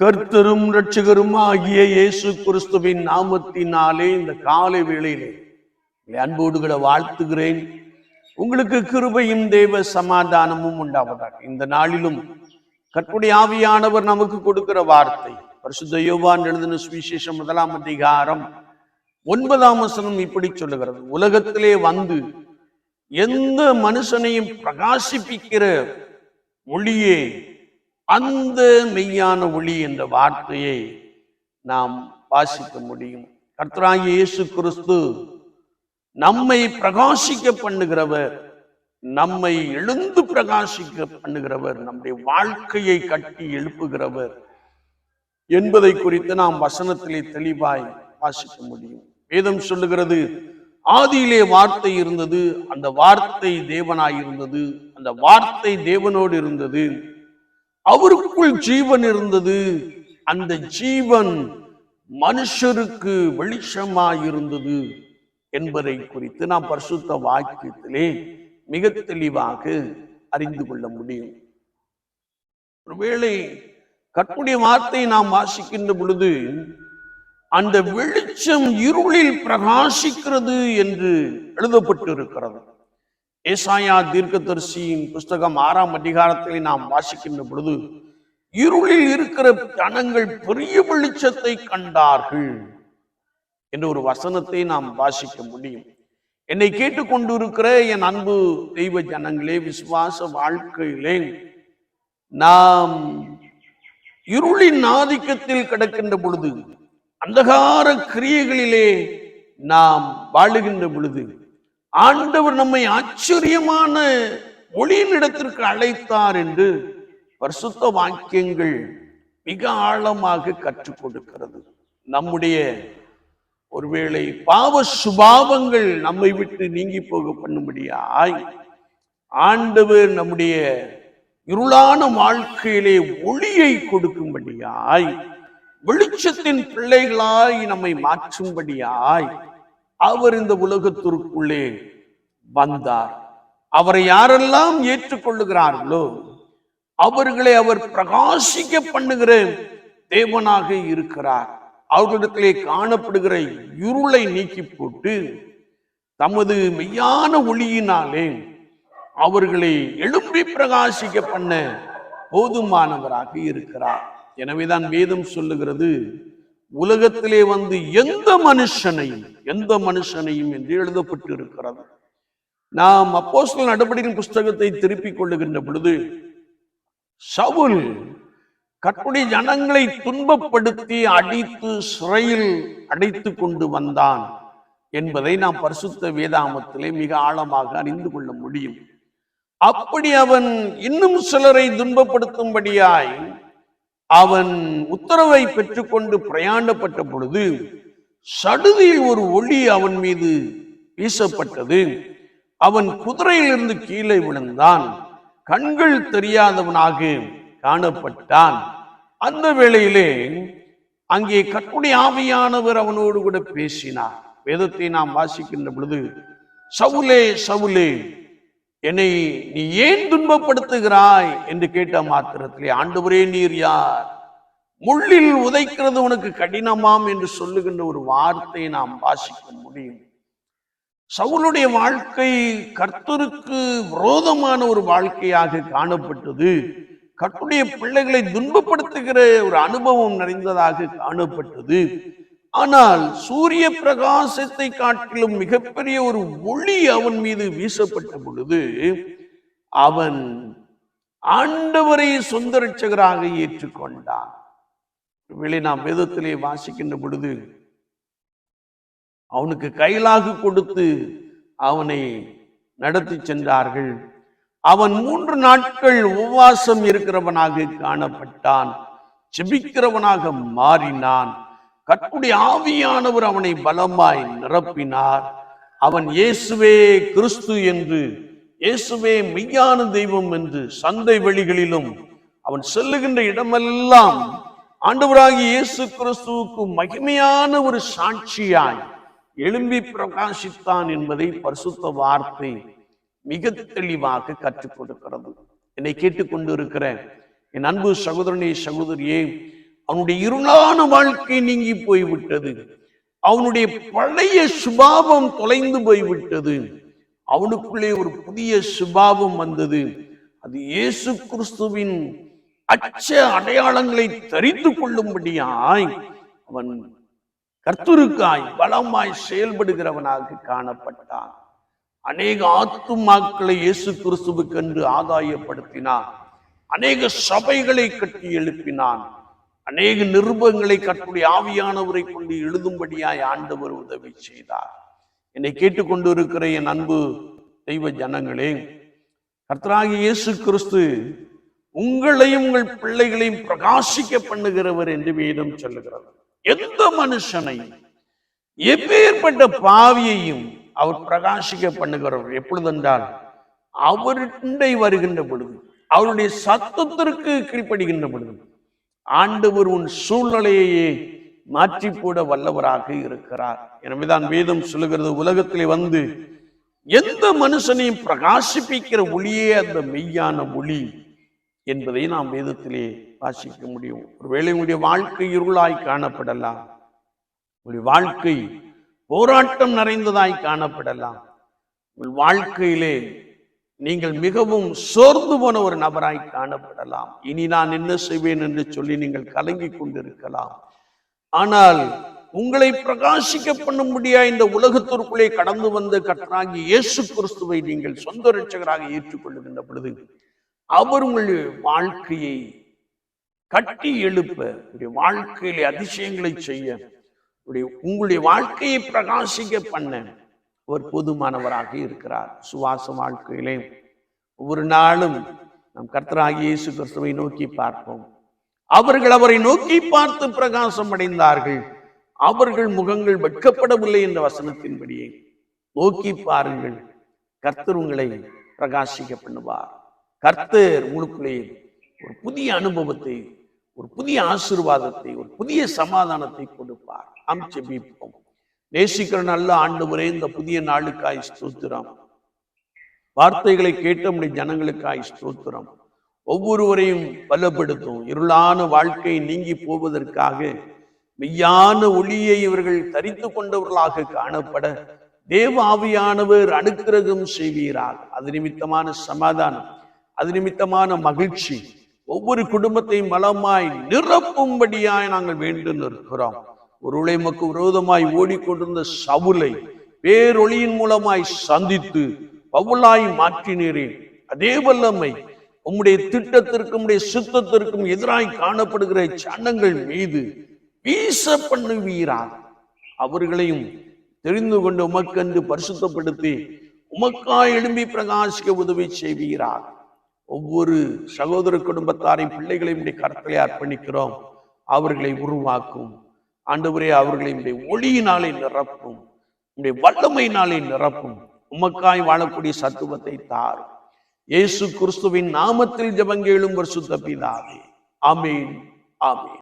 கர்த்தரும் ரட்சகரும் ஆகிய இயேசு கிறிஸ்துவின் நாமத்தினாலே இந்த காலை வேளையிலே உங்களை அன்போடு கூட வாழ்த்துகிறேன். உங்களுக்கு கிருபையும் தேவ சமாதானமும் உண்டாவதாக. இந்த நாளிலும் கற்புடைய ஆவியானவர் நமக்கு கொடுக்கிற வார்த்தை பரிசுத்த யோவான் எழுதின சுவிசேஷம் முதலாம் அதிகாரம் ஒன்பதாம் வசனம் இப்படி சொல்லுகிறது. உலகத்திலே வந்து எந்த மனுஷனையும் பிரகாசிப்பிக்கிற மொழியே அந்த மெய்யான ஒளி என்ற வார்த்தையை நாம் வாசிக்க முடியும். கர்த்தராகிய இயேசு கிறிஸ்து நம்மை பிரகாசிக்க பண்ணுகிறவர் நம்மை எழுந்து பிரகாசிக்க பண்ணுகிறவர் நம்முடைய வாழ்க்கையை கட்டி எழுப்புகிறவர் என்பதை குறித்து நாம் வசனத்திலே தெளிவாய் வாசிக்க முடியும். வேதம் சொல்லுகிறது ஆதியிலே வார்த்தை இருந்தது அந்த வார்த்தை தேவனாய் இருந்தது அந்த வார்த்தை தேவனோடு இருந்தது அவருக்குள் ஜீவன் இருந்தது. அந்த ஜீவன் மனுஷருக்கு வெளிச்சமாயிருந்தது என்பதை குறித்து நாம் பரிசுத்த வாக்கியத்திலே மிக தெளிவாக அறிந்து கொள்ள முடியும். ஒருவேளை கற்புடைய வார்த்தை நாம் வாசிக்கின்ற பொழுது அந்த வெளிச்சம் இருளில் பிரகாசிக்கிறது என்று எழுதப்பட்டிருக்கிறது. ஏசாயா தீர்க்கதரிசியின் புஸ்தகம் ஆறாம் அதிகாரத்திலே நாம் வாசிக்கின்ற பொழுது இருளில் இருக்கிற ஜனங்கள் பெரிய வெளிச்சத்தை கண்டார்கள் என்ற ஒரு வசனத்தை நாம் வாசிக்க முடியும். என்னை கேட்டுக்கொண்டிருக்கிற என் அன்பு தெய்வ ஜனங்களே விசுவாச வாழ்க்கையிலே நாம் இருளின் ஆதிக்கத்தில் கிடக்கின்ற பொழுது அந்தகார கிரியைகளிலே நாம் வாழுகின்ற பொழுது ஆண்டவர் நம்மை ஆச்சரியமான ஒளியினிடத்திற்கு அழைத்தார் என்று பரிசுத்த வாக்கியங்கள் மிக ஆழமாக கற்றுக் கொடுக்கிறது. நம்முடைய ஒருவேளை பாவ சுபாவங்கள் நம்மை விட்டு நீங்கி போக பண்ணும்படியாய் ஆண்டவர் நம்முடைய இருளான வாழ்க்கையிலே ஒளியை கொடுக்கும்படியாய் வெளிச்சத்தின் பிள்ளைகளாய் நம்மை மாற்றும்படியாய் அவர் இந்த உலகத்திற்குள்ளே வந்தார். அவரை யாரெல்லாம் ஏற்றுக்கொள்ளுகிறார்களோ அவர்களை அவர் பிரகாசிக்க பண்ணுகிற தேவனாக இருக்கிறார். அவர்களிடத்திலே காணப்படுகிற இருளை நீக்கி போட்டு தமது மெய்யான ஒளியினாலே அவர்களை எழும்பி பிரகாசிக்க பண்ண போதுமானவராக இருக்கிறார். எனவேதான் வேதம் சொல்லுகிறது உலகத்திலே வந்து எந்த மனுஷனையும் எந்த மனுஷனையும் என்று எழுதப்பட்டு இருக்கிறது நாம் அப்போஸ்தல் நடவடிக்கையின் புஸ்தகத்தை திருப்பிக் கொள்ளுகின்ற பொழுது சவுல் கற்புடைய ஜனங்களை துன்பப்படுத்தி அடித்து சிறையில் அடைத்து கொண்டு வந்தான் என்பதை நாம் பரிசுத்த வேதாமத்திலே மிக ஆழமாக அறிந்து கொள்ள முடியும். அப்படி அவன் இன்னும் சிலரை துன்பப்படுத்தும்படியாய் அவன் உத்தரவை பெற்றுக்கொண்டு பிரயாணப்பட்ட பொழுது சடுதியில் ஒரு ஒளி அவன் மீது வீசப்பட்டது. அவன் குதிரையிலிருந்து கீழே விழுந்தான். கண்கள் தெரியாதவனாக காணப்பட்டான். அந்த வேளையிலே அங்கே கற்புடைய ஆவியானவர் அவனோடு கூட பேசினார். வேதத்தை நாம் வாசிக்கின்ற பொழுது சவுலே சவுலே என்னை நீ ஏன் துன்பப்படுத்துகிறாய்? என்று கேட்ட மாத்திரத்திலே ஆண்டவரே நீர் யார்? முள்ளில் உதைக்கிறது உனக்கு கடினமாம் என்று சொல்லுகின்ற ஒரு வார்த்தையை நாம் வாசிக்க முடியும். சவுளுடைய வாழ்க்கை கர்த்தருக்கு விரோதமான ஒரு வாழ்க்கையாக காணப்பட்டது. கர்த்துடைய பிள்ளைகளை துன்பப்படுத்துகிற ஒரு அனுபவம் நிறைந்ததாக காணப்பட்டது. ஆனால் சூரிய பிரகாசத்தை காட்டிலும் மிகப்பெரிய ஒரு ஒளி அவன் மீது வீசப்பட்ட பொழுது அவன் ஆண்டவரை சொந்த ரட்சகராக ஏற்றுக்கொண்டான். வெளி நாம் வேதத்திலே வாசிக்கின்ற பொழுது அவனுக்கு கையிலாக கொடுத்து அவனை நடத்தி சென்றார்கள். அவன் மூன்று நாட்கள் உபவாசம் இருக்கிறவனாக காணப்பட்டான். செபிக்கிறவனாக மாறினான். கற்புடைய ஆவியானவர் அவனை பலமாய் நிரப்பினார். அவன் இயேசுவே கிறிஸ்து என்று இயேசுவே மெய்யான தெய்வம் என்று சந்தை வெளிகளிலும் அவன் செல்லுகின்ற இடமெல்லாம் ஆண்டவராகி இயேசு கிறிஸ்துவுக்கு மகிமையான ஒரு சாட்சியாய் எழும்பி பிரகாசித்தான் என்பதை பரிசுத்த வார்த்தை மிக தெளிவாக கற்றுக் கொடுக்கிறது. என்னை கேட்டுக்கொண்டு இருக்கிற என் அன்பு சகோதரனே சகோதரியே அவனுடைய இருளான வாழ்க்கை நீங்கி போய்விட்டது. அவனுடைய பழைய சுபாவம் தொலைந்து போய்விட்டது. அவனுக்குள்ளே ஒரு புதிய சுபாவம் வந்தது. அது இயேசு கிறிஸ்துவின் அச்ச அடையாளங்களை தரித்து கொள்ளும்படியாய் அவன் கர்த்தருக்காய் பலமாய் செயல்படுகிறவனாக காணப்பட்டான். அநேக ஆத்துமாக்களை இயேசு கிறிஸ்துவுக்கென்று ஆதாயப்படுத்தினான். அநேக சபைகளை கட்டி எழுப்பினான். அநேக நிருபங்களை கட்டுடைய ஆவியானவரை கொண்டு எழுதும்படியாய் ஆண்டவர் உதவி செய்தார். என்னை கேட்டுக்கொண்டு இருக்கிற என் அன்பு தெய்வ ஜனங்களே கர்த்தராகி இயேசு கிறிஸ்து உங்களையும் உங்கள் பிள்ளைகளையும் பிரகாசிக்க பண்ணுகிறவர் என்று வேதம் சொல்லுகிறது. எந்த மனுஷனையும் எப்பேற்பட்ட பாவியையும் அவர் பிரகாசிக்க பண்ணுகிறவர். எப்பொழுதென்றால் அவருண்டை வருகின்ற பொழுது அவருடைய சத்தத்திற்கு கீழ்ப்படுகின்ற பொழுது ஆண்டவர் உன் சூழ்நிலையையே மாற்றி போட வல்லவராக இருக்கிறார். எனவேதான் வேதம் சொல்லுகிறது உலகத்திலே வந்து எந்த மனுஷனையும் பிரகாசிப்பிக்கிற ஒளியே அந்த மெய்யான ஒளி. என்பதை நாம் வேதத்திலே வாசிக்க முடியும். ஒருவேளை உங்களுடைய வாழ்க்கை இருளாய் காணப்படலாம். உங்களுடைய வாழ்க்கை போராட்டம் நிறைந்ததாய் காணப்படலாம். உங்கள் வாழ்க்கையிலே நீங்கள் மிகவும் சோர்ந்து போன ஒரு நபராய் காணப்படலாம். இனி நான் என்ன செய்வேன் என்று சொல்லி நீங்கள் கலங்கி கொண்டிருக்கலாம். ஆனால் உங்களை பிரகாசிக்க பண்ண முடியா இந்த உலகத்திற்குள்ளே கடந்து வந்த கர்த்தராகி இயேசு கிறிஸ்துவை நீங்கள் சொந்த ரட்சகராக ஏற்றுக்கொள்ளுகின்ற பொழுது அவர் உங்களுடைய வாழ்க்கையை கட்டி எழுப்ப உடைய வாழ்க்கையில அதிசயங்களை செய்ய உங்களுடைய உங்களுடைய வாழ்க்கையை பிரகாசிக்க பண்ண அவர் போதுமானவராக இருக்கிறார். சுவாச வாழ்க்கையிலே ஒவ்வொரு நாளும் நம் கர்த்தராகிய இயேசு கிறிஸ்துவை நோக்கி பார்ப்போம். அவர்கள் அவரை நோக்கி பார்த்து பிரகாசம் அடைந்தார்கள். அவர்கள் முகங்கள் வெட்கப்படவில்லை என்ற வசனத்தின்படியே நோக்கி பாருங்கள். கர்த்தர் உங்களை பிரகாசிக்க பண்ணுவார். கர்த்தர் உங்களுக்குள்ளே ஒரு புதிய அனுபவத்தை ஒரு புதிய ஆசீர்வாதத்தை ஒரு புதிய சமாதானத்தை கொடுப்பார் அம் ஜெபிப்போம். நேசிக்கிற நல்ல ஆண்டவரே இந்த புதிய நாளுக்காய் ஸ்தோத்திரம். வார்த்தைகளை கேட்ட நம்முடைய ஜனங்களுக்காய் ஸ்தோத்திரம். ஒவ்வொருவரையும் பலப்படுத்தும். இருளான வாழ்க்கை நீங்கி போவதற்காக மெய்யான ஒளியை இவர்கள் தரித்து கொண்டவர்களாக காணப்பட தேவ ஆவியானவர் அனுக்கிரகம் செய்வீராக அது நிமித்தமான சமாதானம். அது நிமித்தமான மகிழ்ச்சி. ஒவ்வொரு குடும்பத்தையும் பலமாய் நிரப்பும்படியாய் நாங்கள் வேண்டு நிற்கிறோம். ஒரு மக்கு விரோதமாய் ஓடிக்கொண்டிருந்த சவுலை பேரொளியின் மூலமாய் சந்தித்து பவுலாய் மாற்றினீரே அதே வல்லமை உம்முடைய திட்டத்திற்கும் உடைய சுத்தத்திற்கும் எதிராய் காணப்படுகிற சன்னங்கள் மீது வீச பண்ணுவீரார் அவர்களையும் தெரிந்து கொண்டு உமக்கென்று பரிசுத்தப்படுத்தி உமக்காய் எழும்பி பிரகாசிக்க உதவி செய்வீரார் ஒவ்வொரு சகோதர குடும்பத்தாரையும் பிள்ளைகளையும் உடைய கருத்தலை அர்ப்பணிக்கிறோம். அவர்களை உருவாக்கும். ஆண்டவரே அவர்களை உடைய ஒளியினாலே நிரப்பும். உடைய வல்லமையினாலே நிரப்பும். உமக்காய் வாழக்கூடிய சத்துவத்தை தாரும். இயேசு கிறிஸ்துவின் நாமத்தில் ஜபங்கேளும் பரிசுத்த பிதாவே. ஆமீன் ஆமீன்.